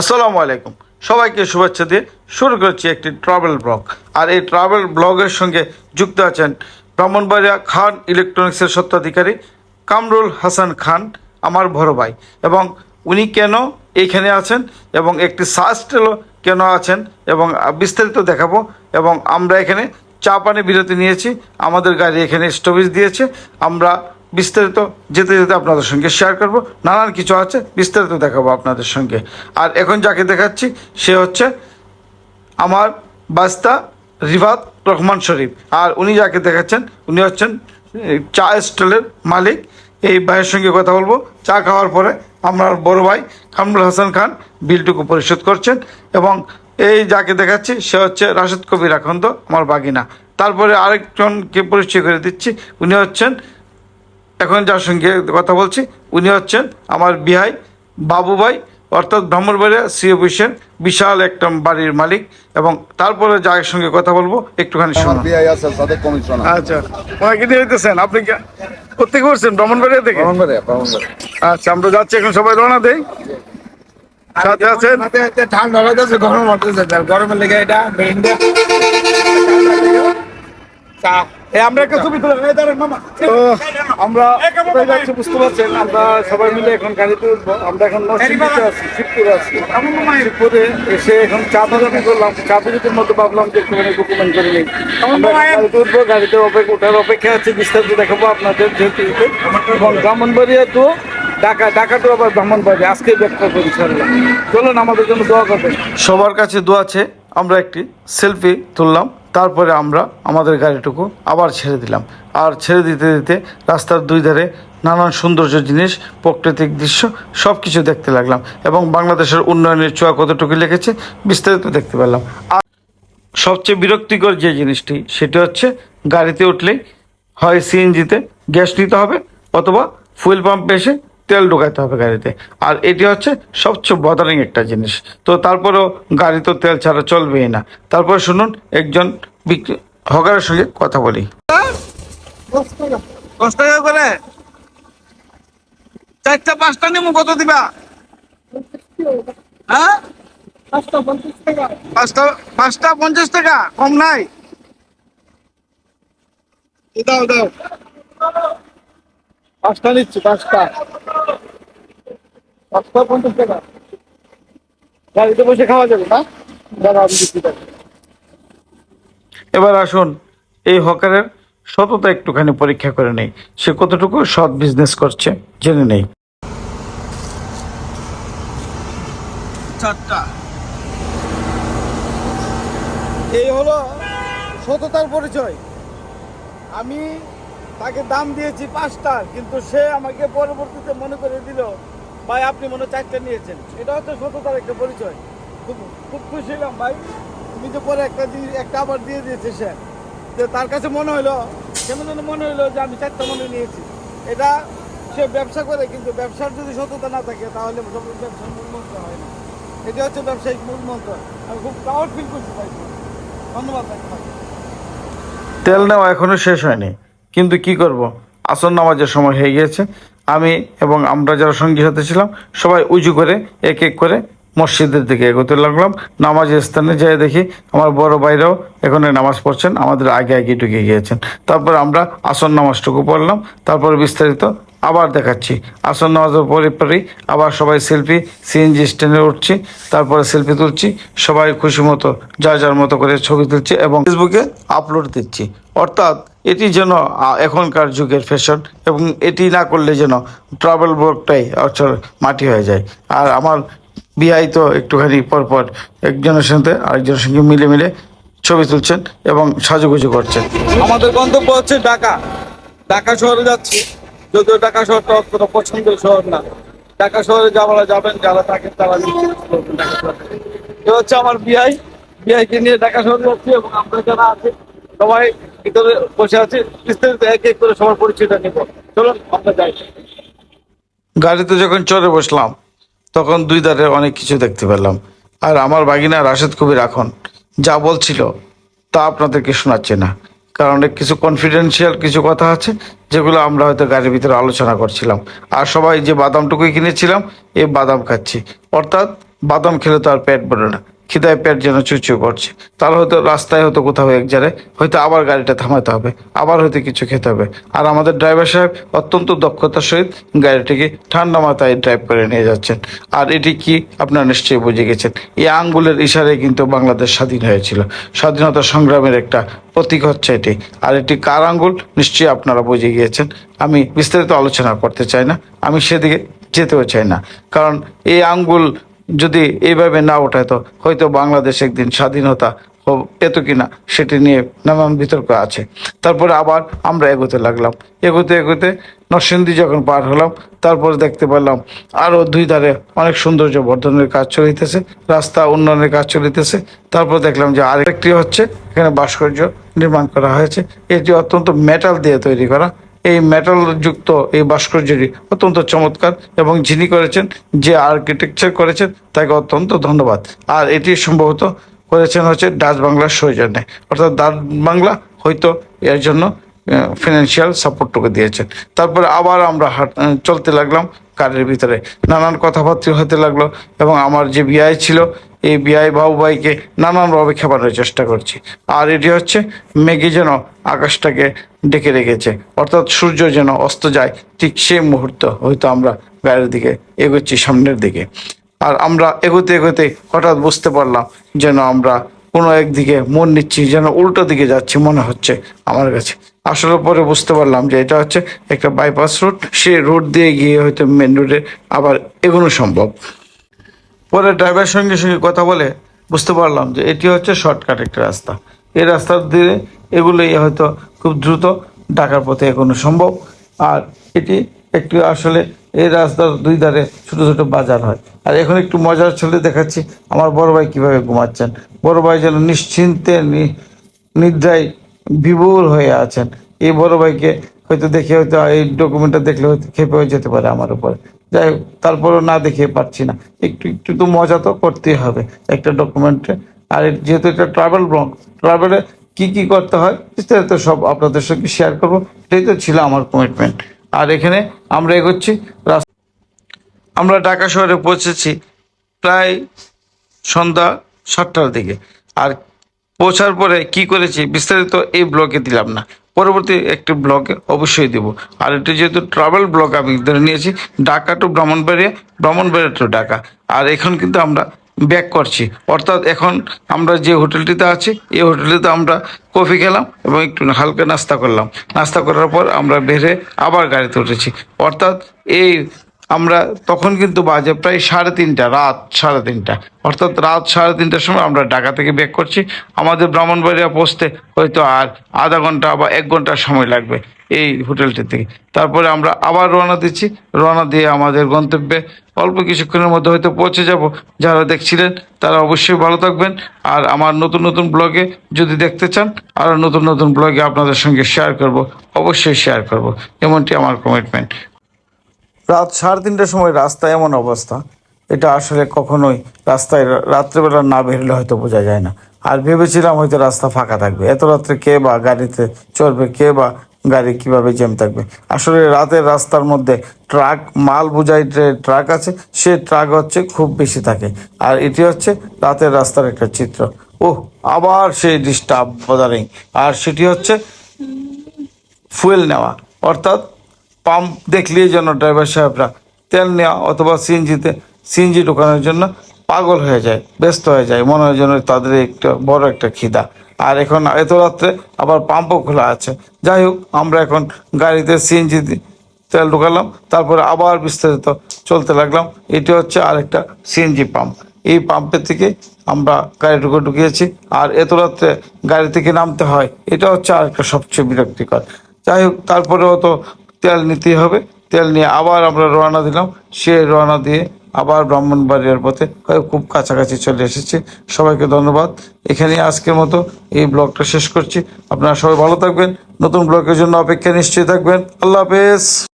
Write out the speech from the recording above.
আসসালামু আলাইকুম। সবাইকে শুভেচ্ছা দিয়ে শুরু করছি একটি ট্রাভেল ব্লগ আর এই ট্রাভেল ব্লগের সঙ্গে যুক্ত আছেন ব্রাহ্মণবাড়িয়া খান ইলেকট্রনিক্সের সত্ত্বাধিকারী কামরুল হাসান খান, আমার বড় ভাই। এবং উনি কেন এইখানে আছেন এবং একটি সাস্টেলও কেন আছেন এবং বিস্তারিত দেখাবো। এবং আমরা এখানে চা পানি বিরতি নিয়েছি। আমাদের গাড়ি এখানে স্টপেজ দিয়েছে। আমরা বিস্তারিত যেতে যেতে আপনাদের সঙ্গে শেয়ার করব। নানান কিছু আছে, বিস্তারিত দেখাবো আপনাদের সঙ্গে। আর এখন যাকে দেখাচ্ছি, সে হচ্ছে আমার বাস্তা রিভাত রহমান শরীফ। আর উনি যাকে দেখাচ্ছেন, উনি হচ্ছেন চা স্টলের মালিক। এই ভাইয়ের সঙ্গে কথা বলব। চা খাওয়ার পরে আমার বড় ভাই কামরুল হাসান খান বিলটুকু পরিশোধ করছেন। এবং এই যাকে দেখাচ্ছি, সে হচ্ছে রাশেদ কবির আখন্দ, আমার বাগিনা। তারপরে আরেকজনকে পরিচয় করে দিচ্ছি। উনি হচ্ছেন এখন যার সঙ্গে কথা বলছি উনি হচ্ছেন আমার বিহাই বাবু ভাই অর্থাৎ ব্রাহ্মণবাড়িয়া সি অফিসের বিশাল একটা বাড়ির মালিক এবং তারপরে যার সঙ্গে কথা বলব একটুখানি শুনুন। আচ্ছা ওনাকে নিয়ে আপনি কি? কোথেকে করছেন ব্রাহ্মণবাড়িয়া থেকে? আচ্ছা আমরা যাচ্ছি এখন সবাই রওনা দেই। সাথে আছেন? ঠান্ডা গরম গরমের লেগে এটা আমরা একটা ছবি তুলে মামা। তো আমরা কোথায় যাচ্ছি বুঝতে পারছেন? আমরা সবাই মিলে এখন গাড়িতে উঠবো আমরা এখন নরসিংদীতে আছি শিবপুরে আছি। শিবপুরে এসে এখন চা করলাম। চা বিরতির মধ্যে ভাবলাম যে একটুখানি ডকুমেন্ট করে নিই। আমরা গাড়িতে উঠবো গাড়িতে অপেক্ষা ওঠার অপেক্ষা আছে বিস্তারিত দেখাবো আপনাদের যেহেতু। এতে। এবং ব্রাহ্মণবাড়িয়া তো ঢাকা ঢাকা তো আবার ব্রাহ্মণবাড়িয়া। আজকে ব্যাখ্যা করি চলুন আমাদের জন্য দোয়া করবেন। সবার কাছে দোয়া আছে। আমরা একটি সেলফি তুললাম। তারপরে আমরা আমাদের গাড়িটুকু আবার ছেড়ে দিলাম। আর ছেড়ে দিতে দিতে রাস্তার দুই ধারে নানান সৌন্দর্য জিনিস, প্রাকৃতিক দৃশ্য সব কিছু দেখতে লাগলাম এবং বাংলাদেশের উন্নয়নের চোয়া কতটুকু লেগেছে বিস্তারিত দেখতে পেলাম। আর সবচেয়ে বিরক্তিকর যে জিনিসটি, সেটি হচ্ছে গাড়িতে উঠলেই হয় সিএনজিতে গ্যাস নিতে হবে অথবা ফুয়েল পাম্পে এসে তেল ঢোকাতে হবে গাড়িতে। আর এটি হচ্ছে সবচেয়ে বদারিং একটা জিনিস। তো তারপরেও গাড়ি তো তেল ছাড়া চলবেই না। তারপরে শুনুন, একজন হকারের সঙ্গে কথা বলি। চারটা, পাঁচটা কত দিবা? হ্যাঁ? পাঁচটা পাঁচটা পঞ্চাশ টাকা, কম নাই? দাও দাও। পাঁচটা নিচ্ছি পাঁচটা। পাঁচটা পঞ্চাশ টাকা। গাড়িতে বসে খাওয়া যাবে না? দাঁড়া আমি দিচ্ছি এবার আসুন এই হকারের সততা একটুখানি পরীক্ষা করে নেই। সে কতটুকু সৎ বিজনেস করছে জেনে নেই। চারটা। এই হলো সততার পরিচয়। আমি তাকে দাম দিয়েছি পাঁচটা, কিন্তু সে আমাকে পরবর্তীতে মনে করে দিল, ভাই, আপনি মনে চারটা নিয়েছেন। এটা হচ্ছে সততার একটা পরিচয়। খুব খুব খুশি হলাম, ভাই। তুমি যে পরে একটা দিয়ে একটা আবার দিয়ে দিয়েছে সে। যে তার কাছে মনে হলো কেমন যেন মনে হলো যে আমি চারটা মনে নিয়েছি। এটা সে ব্যবসা করে, কিন্তু ব্যবসার যদি সততা না থাকে, তাহলে ব্যবসার মূল মন্ত্র হয় না। এটা হচ্ছে ব্যবসায়িক মূল মন্ত্র। আমি খুব প্রাউড ফিল করছি ভাই। ধন্যবাদ তেল নেওয়া এখনও শেষ হয়নি। কিন্তু কি করব? আসর নামাজের সময় হয়ে গিয়েছে। আমি এবং আমরা যারা সঙ্গী সাথে ছিলাম, সবাই উঁচু করে এক এক করে মসজিদের দিকে এগোতে লাগলাম। নামাজের স্থানে যেয়ে দেখি আমার বড় ভাইরাও এখানে নামাজ পড়ছেন, আমাদের আগে আগে ঢুকে গিয়েছেন। তারপর আমরা আসন নামাজটুকু পড়লাম, তারপর বিস্তারিত আবার দেখাচ্ছি। আসর নামাজের পরে পরেই আবার সবাই সেলফি, সিএনজি স্ট্যান্ডে উঠছি, তারপরে সেলফি তুলছি, সবাই খুশি মতো যার যার মতো করে ছবি তুলছি এবং ফেসবুকে আপলোড দিচ্ছি। অর্থাৎ এটি যেন এখনকার যুগের ফ্যাশন এবং এটি না করলে যেন ট্রাভেল ব্লগটাই অচল মাটি হয়ে যায়। আর আমার বিআই তো একটুখানি পরপর একজনের সাথে আরেকজনের সঙ্গে মিলে মিলে ছবি তুলছেন এবং সাজুগুজু করছেন। আমাদের গন্তব্য হচ্ছে ঢাকা। ঢাকা শহরে যাচ্ছি। যদিও ঢাকা শহরটা অতটা পছন্দের শহর না। ঢাকা শহরে যারা যাবেন যারা থাকেন তারা। এ হচ্ছে আমার বিআই। বিআইকে নিয়ে ঢাকা শহরে যাচ্ছি এবং আমরা যারা আছে সবাই ভিতরে বসে আছে। বিস্তারিত এক এক করে সবার পরিচয়টা নেব। চলুন আমরা যাই। গাড়িতে যখন চড়ে বসলাম তখন দুই ধারে অনেক কিছু দেখতে পেলাম। আর আমার বাগিনা রাশেদ কবির এখন যা বলছিল তা আপনাদেরকে শোনাচ্ছে না। কারণ কিছু কনফিডেন্সিয়াল কিছু কথা আছে, যেগুলো আমরা হয়তো গাড়ির ভিতরে আলোচনা করছিলাম। আর সবাই যে বাদামটুকুই কিনেছিলাম এই বাদাম খাচ্ছি। অর্থাৎ বাদাম খেলে তো আর পেট ভরে না। খিদায় পেট যেন চুচু করছে। তাহলে হয়তো রাস্তায় হয়তো কোথাও এক জায়গায় হয়তো আবার গাড়িটা থামাতে হবে, আবার হয়তো কিছু খেতে হবে। আর আমাদের ড্রাইভার সাহেব অত্যন্ত দক্ষতার সহিত গাড়িটিকে ঠান্ডা মাথায় ড্রাইভ করে নিয়ে যাচ্ছেন। আর এটি কি আপনারা নিশ্চয়ই বুঝে গেছেন? এই আঙ্গুলের ইশারায় কিন্তু বাংলাদেশ স্বাধীন হয়েছিল। স্বাধীনতা সংগ্রামের একটা প্রতীক হচ্ছে এটি। আর এটি কার আঙ্গুল? নিশ্চয়ই আপনারা বুঝে গিয়েছেন। আমি বিস্তারিত আলোচনা করতে চাই না। আমি সেদিকে যেতেও চাই না। কারণ এই আঙ্গুল যদি এইভাবে না ওঠাতো হয়তো বাংলাদেশ একদিন স্বাধীনতা পেত কিনা সেটি নিয়ে নানান বিতর্ক আছে। তারপরে আবার আমরা এগোতে লাগলাম। এগোতে এগোতে নরসিংদী যখন পার হলাম, তারপর দেখতে পেলাম আরও দুই ধারে অনেক সৌন্দর্য বর্ধনের কাজ চলিতেছে, রাস্তা উন্নয়নের কাজ চলিতেছে। তারপর দেখলাম যে আরেকটি হচ্ছে এখানে ভাস্কর্য নির্মাণ করা হয়েছে। এটি অত্যন্ত মেটাল দিয়ে তৈরি করা। এই মেটাল যুক্ত এই ভাস্কর্যটি অত্যন্ত চমৎকার এবং যিনি করেছেন, যে আর্কিটেকচার করেছেন, তাকে অত্যন্ত ধন্যবাদ। আর এটি সম্ভবত করেছেন হচ্ছে ডাচ বাংলার সৌজন্যে। অর্থাৎ ডাচ বাংলা হয়তো এর জন্য ফিনান্সিয়াল সাপোর্টটুকু দিয়েছেন। তারপরে আবার আমরা হাঁট চলতে লাগলাম কারের ভিতরে। নানান কথাবার্তা হতে লাগল এবং আমার যে বিআই ছিল এই বিআই বাবু ভাইকে নানানভাবে খেপানোর চেষ্টা করছি। আর এটি হচ্ছে মেঘে যেন আকাশটাকে ডেকে রেখেছে। অর্থাৎ সূর্য যেন অস্ত যায়, ঠিক সেই মুহূর্ত হয়তো আমরা গায়ের দিকে এগোচ্ছি সামনের দিকে। আর আমরা এগোতে এগোতে হঠাৎ বুঝতে পারলাম যেন আমরা কোনো একদিকে মন নিচ্ছি, যেন উল্টো দিকে যাচ্ছি মনে হচ্ছে আমার কাছে। আসলে পরে বুঝতে পারলাম যে এটা হচ্ছে একটা বাইপাস রুট সে রোড দিয়ে গিয়ে হয়তো মেন রোডে আবার এগোনো সম্ভব। পরে ড্রাইভারের সঙ্গে সঙ্গে কথা বলে বুঝতে পারলাম যে এটি হচ্ছে শর্টকাট একটা রাস্তা। এই রাস্তার দিয়ে এগুলোই হয়তো খুব দ্রুত ঢাকার পথে এগোনো সম্ভব। আর এটি একটি আসলে এই রাস্তার দুই ধারে ছোট ছোট বাজার হয়। আর এখন একটু মজার ছলে দেখাচ্ছি আমার বড় ভাই কীভাবে ঘুমাচ্ছেন। বড় ভাই যেন নিশ্চিন্তে নিদ্রায় বিভোর হয়ে আছেন। এই বড় ভাইকে হয়তো দেখে হয়তো, এই ডকুমেন্টটা দেখলে হয়তো খেপে হয়ে যেতে পারে আমার উপরে। যাই হোক, তারপরেও না দেখে পারছি না। একটু একটু তো মজা তো করতেই হবে একটা ডকুমেন্টে আর যেহেতু এটা ট্রাভেল ব্লগ ট্রাভেলে কি কি করতে হয় বিস্তারিত সব আপনাদের সঙ্গে শেয়ার করব। এটাই তো ছিল আমার কমিটমেন্ট আর এখানে আমরা এগোচ্ছি আমরা ঢাকা শহরে পৌঁছেছি প্রায় সন্ধ্যা সাতটার দিকে। আর পৌঁছার পরে কি করেছি বিস্তারিত এই ব্লগে দিলাম না। পরবর্তী একটি ব্লগে অবশ্যই দেব। আর এটি যেহেতু ট্রাভেল ব্লগ আমি ধরে নিয়েছি, ঢাকা টু ব্রাহ্মণবাড়িয়া ব্রাহ্মণবাড়িয়া টু ঢাকা। আর এখন কিন্তু আমরা ব্যাক করছি। অর্থাৎ এখন আমরা যে হোটেলটিতে আছি, এই হোটেলটিতে আমরা কফি খেলাম এবং একটু হালকা নাস্তা করলাম। নাস্তা করার পর আমরা বেরে আবার গাড়িতে উঠেছি। অর্থাৎ এই আমরা তখন কিন্তু বাজে প্রায় সাড়ে তিনটা, রাত সাড়ে তিনটা। অর্থাৎ রাত সাড়ে তিনটার সময় আমরা ঢাকা থেকে ব্যাক করছি। আমাদের ব্রাহ্মণবাড়িয়া পৌঁছতে হয়তো আর আধা ঘণ্টা বা এক ঘণ্টা সময় লাগবে এই হোটেলটি থেকে। তারপরে আমরা আবার রওনা দিচ্ছি। রওনা দিয়ে আমাদের গন্তব্যে অল্প কিছুক্ষণের মধ্যে হয়তো পৌঁছে যাব। যারা দেখছিলেন তারা অবশ্যই ভালো থাকবেন। আর আমার নতুন নতুন ব্লগে যদি দেখতে চান আরও নতুন নতুন ব্লগে আপনাদের সঙ্গে শেয়ার করব, অবশ্যই শেয়ার করব। এমনটি আমার কমিটমেন্ট রাত সাড়ে তিনটার সময় রাস্তায় এমন অবস্থা। এটা আসলে কখনোই রাস্তায় রাত্রেবেলা না বেরোলে হয়তো বোঝা যায় না। আর ভেবেছিলাম হয়তো রাস্তা ফাঁকা থাকবে। এত রাত্রে কে বা গাড়িতে চড়বে, কে বা গাড়ি কীভাবে জ্যাম থাকবে? আসলে রাতের রাস্তার মধ্যে ট্রাক, মাল বোঝাই যে ট্রাক আছে, সে ট্রাক হচ্ছে খুব বেশি থাকে। আর এটি হচ্ছে রাতের রাস্তার একটা চিত্র। ওহ, আবার সেই ডিস্টার্ব বদারিং। আর সেটি হচ্ছে ফুয়েল নেওয়া। অর্থাৎ পাম্প দেখলেই যেন ড্রাইভার সাহেবরা তেল নেওয়া অথবা সিএনজিতে সিএনজি ঢোকানোর জন্য পাগল হয়ে যায়, ব্যস্ত হয়ে যায়। মনে হয় যেন তাদের একটা বড় একটা খিদা। আর এখন এত রাত্রে আবার পাম্পও খোলা আছে। যাই হোক, আমরা এখন গাড়িতে সিএনজি তেল ঢোকালাম, তারপরে আবার বিস্তারিত চলতে লাগলাম। এটি হচ্ছে আরেকটা সিএনজি পাম্প। এই পাম্পের থেকে আমরা গাড়ি ঢুকে ঢুকিয়েছি। আর এত রাত্রে গাড়ি থেকে নামতে হয়, এটা হচ্ছে আরেকটা সবচেয়ে বিরক্তিকর। যাই হোক, তারপরেও তো তেল নিতেই হবে। তেল নিয়ে আবার আমরা রওনা দিলাম। সে রওনা দিয়ে আবার ব্রাহ্মণবাড়িয়ার পথে খুব কাছাকাছি চলে এসেছি। সবাইকে ধন্যবাদ। এখানে আজকের মতো এই ব্লগটা শেষ করছি। আপনারা সবাই ভালো থাকবেন। নতুন ব্লগের জন্য অপেক্ষা নিশ্চয়ই থাকবেন। আল্লাহ হাফেজ।